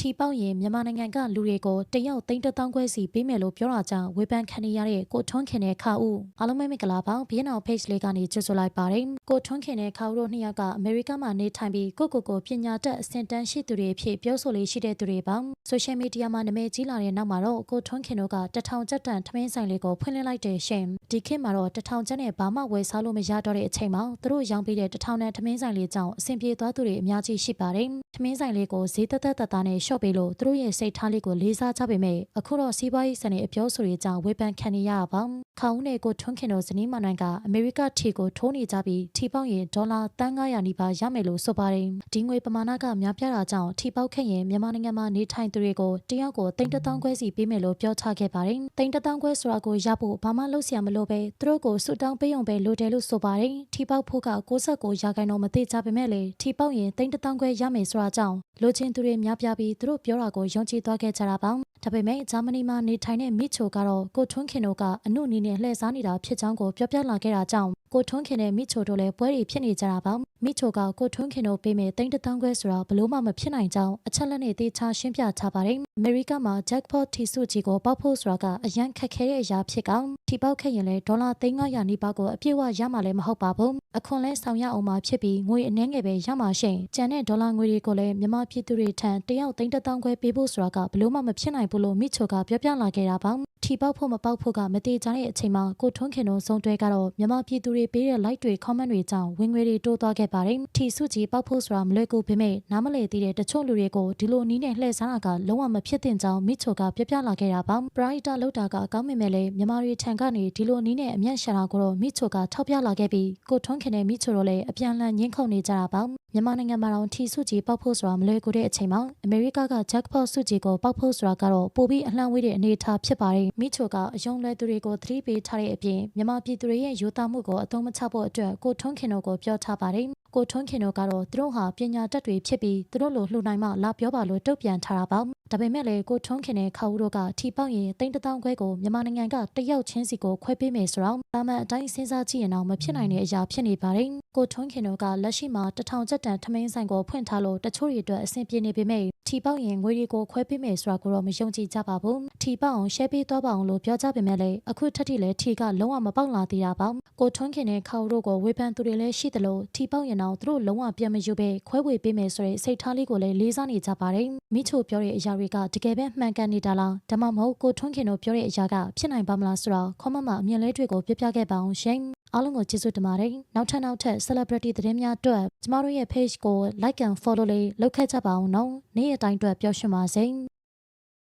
ထီပေါက်ရင်မြန်မာနိုင်ငံကလူတွေကိုတယောက်သိန်းတစ်သောင်းခွဲစီပေးမယ်လို့ပြောတာကြောင့်ဝေဖန်ခံနေရတဲ့ကိုထွန်းခင်နဲ့ခါဦးအားလုံးပဲမင်္ဂလာပါဘီယန်အောင် page လေးကနေကြိုဆိုလိုက်ပါတယ်ကိုထွန်းခင်နဲ့ခါဦးတို့နှစ်ယောက်ကအမေရိကမှာနေထိုင်ပြီးကိုကိုကိုပညာတတ်အဆင့်တန်းရှိသူတွေအဖြစ်ပြောဆိုလေးရှိတဲ့သူတွေပါဆိုရှယ်မီဒီယာမှာနာမည်ကြီးလာတဲ့နောက်မှာတော့ကိုထွန်းခင်တို့ကတထောင်ကျပ်တန်ထမင်းဆိုင်လေးကိုဖွင့်လှစ်လိုက်တဲ့ရှင်ဒီခေတ်မှာတော့တထောင်ကျပ်နဲ့ဘာမှဝယ်စားလို့မရတော့တဲ့အချိန်မှာသူတို့ရောင်းပေးတဲ့တထောင်နဲ့ထမင်းဆိုင်လေးကြောင့်အဆင်ပြေသွားသူတွေအများကြီးရှိပါတယ်ထမင်းဆိုင်လေးကိုဈေးသက်သက်သက်သားနဲ့လျှော့ပေးလို့သူတို့ရဲ့စိတ်ထားလေးကိုလေးစားကြပေမဲ့အခုတော့စီးပွားရေးစနစ်အပြောဆိုတွေကြောင့်ဝေဖန်ခံနေရပါ။ခေါင်းနဲ့ကိုထွန်းခင်တို့ဇနီးမနိုင်ကအမေရိကထီကိုထိုးနေကြပြီးထီပေါက်ရင်ဒေါ်လာ300နီးပါးရမယ်လို့ဆိုပါတယ်။ဒီငွေပမာဏကများပြားတာကြောင့်ထီပေါက်ခဲ့ရင်မြန်မာနိုင်ငံမှာနေထိုင်သူတွေကိုတယောက်ကိုတိန်တသောင်းခွဲစီပေးမယ်လို့ပြောထားခဲ့ပါတယ်။တိန်တသောင်းခွဲဆိုတာကိုရဖို့ဘာမှလုပ်စရာမလိုပဲသူတို့ကိုဆူတောင်းပေးုံပဲလိုတယ်လို့ဆိုပါတယ်။ထီပေါက်ဖို့က69ရာခိုင်နှုန်းမသိကြပေမဲ့လေထီပေါက်ရင်တိန်တသောင်းခွဲရမယ်ဆိုတာကြောင့်လိုချင်သူတွေများပြားပြီးသူတို့ပြောတာကိုယုံကြည်သွားခဲ့ကြတာပါ ဒါပေမဲ့ဂျာမနီမှာနေထိုင်တဲ့မိချိုကတော့ကိုထွန်းခင်တို့ကအမှုနီးနဲ့လှည့်စားနေတာဖြစ်ကြောင်းကိုပြောပြလာခဲ့တာကြောင့်ကိုထွန်းခင်နဲ့မိချိုတို့လည်းပွဲတွေဖြစ်နေကြတာပါမိချိုကကိုထွန်းခင်တို့ပေးမဲ့တိန်းတစ်သောင်းခွဲဆိုတာဘလို့မှမဖြစ်နိုင်ကြောင်းအချက်လက်နဲ့တေချာရှင်းပြထားပါတယ်အမေရိကမှာ jackpot ထီစုကြီးကိုပေါက်ဖို့ဆိုတာကအရန်ခက်ခဲတဲ့အရာဖြစ်ကောင်ထီပေါက်ခဲ့ရင်လည်းဒေါ်လာ3900နီးပါးကိုအပြည့်အဝရမှာလည်းမဟုတ်ပါဘူးအခွန်လဲဆောင်ရအောင်မှာဖြစ်ပြီးငွေအနှဲငယ်ပဲရမှာရှင်ကျန်တဲ့ဒေါ်လာငွေတွေကိုလည်းမြန်မာပြည်သူတွေထံတယောက်သိန်းတစ်သောင်းခွဲပေးဖို့ဆိုတာကဘလို့မှမဖြစ်နိုင်ဘူးလို့မိချိုကပြောပြလာခဲ့တာပါထီပေါက်ဖို့မပေါက်ဖို့ကမတိကျတဲ့အချိန်မှာကိုထွန်းခင်တို့ဆုံးတွဲကတော့မြန်မာပြည်သူတွေပေးတဲ့ like တွေ comment တွေကြောင့်ဝင်ငွေတွေတိုးသွားခဲ့ပါတယ်ထီစုကြီးပေါက်ဖို့ဆိုတာမလွယ်ကူပေမဲ့နားမလည်သေးတဲ့တချို့လူတွေကိုဒီလိုနီးနဲ့လှည့်စားတာကလုံးဝမဖြစ်သင့်ကြောင်းမိချိုကပြောပြလာခဲ့တာပါပရိုက်တာလောက်တာကကောင်းမိမဲ့လေမြန်မာတွေထံကနေဒီလိုနီးနဲ့အမျက်ရှာတာကိုတော့မိချိုကထောက်ပြလာခဲ့ပြီးကိုထွန်းခင်နဲ့မိချိုတို့လည်းအပြန်အလှန်ညှင်းခုန်နေကြတာပါမြန်မာနိုင်ငံမှာတော့ထီစုကြီးပေါက်ဖို့ဆိုတာမလွယ်ကူတဲ့အချိန်မှာအမေရိကက jackpot စုကြီးကိုပေါက်ဖို့ဆိုတာကတော့ပိုပြီးအလှမ်းဝေးတဲ့အနေအထားဖြစ်ပါတယ်မိချိုကအယုံလဲသူတွေကိုသတိပေးထားတဲ့အပြင်မြန်မာပြည်သူတွေရဲ့ယူသားမှုကိုအသုံးမချဖို့အတွက်ကိုထွန်းခင်တို့ကိုပြောထားပါတယ်ကိုထွန်းခင်တို့ကတော့သူတို့ဟာပညာတတ်တွေဖြစ်ပြီးသူတို့လိုလှူနိုင်မှလာပြောပါလို့တုတ်ပြန်ထားတာပါဒါပေမဲ့လည်းကိုထွန်းခင်နဲ့ခါဦးတို့ကထီပေါက်ရင်တိန်းတထောင်ခွဲကိုမြန်မာနိုင်ငံကတယောက်ချင်းစီကိုခွဲပေးမယ်ဆိုတော့တာမန်အတိုင်းစဉ်းစားကြည့်ရင်တော့မဖြစ်နိုင်တဲ့အရာဖြစ်နေပါတယ်ကိုထွန်းခင်တို့ကလက်ရှိမှာတထောင်ကျပ်တန်ထမင်းဆိုင်ကိုဖွင့်ထားလို့တချို့တွေအတွက်အဆင်ပြေနေပေမဲ့ထီပေါက်ရင်ငွေတွေကိုခွဲပေးမယ်ဆိုတာကိုတော့မယုံကြည်ကြပါဘူးထီပေါက်အောင်ရှယ်ပေးသွားပါအောင်လို့ပြောကြပေမဲ့လည်းအခုထက်ထိလည်းထီကလုံးဝမပေါက်လာသေးတာပါကိုထွန်းခင်နဲ့ခါဦးတို့ကိုဝေဖန်သူတွေလည်းရှိသလိုထီပေါက်ရင်တော့သူတို့လုံးဝပြန်မယူပဲခွဲဝေပေးမယ်ဆိုတဲ့စိတ်ထားလေးကိုလည်းလေးစားနေကြပါတယ်မိချိုပြောတဲ့အရာတွေကတကယ်ပဲမှန်ကန်နေတာလားဒါမှမဟုတ်ကိုထွန်းခင်တို့ပြောတဲ့အရာကဖြစ်နိုင်ပါမလားဆိုတော့ comment မှာအမြင်လေးတွေကိုပြပြခဲ့ပါအောင်ရှင်အားလုံးကိုကျေးဇူးတင်ပါတယ်နောက်ထပ်နောက်ထပ် celebrity သတင်းများအတွက်ကျမတို့ရဲ့ page ကို like and follow လေးလုပ်ခဲ့ကြပါအောင်နော်နေ့ရက်တိုင်းအတွက်ပျော်ရွှင်ပါစေ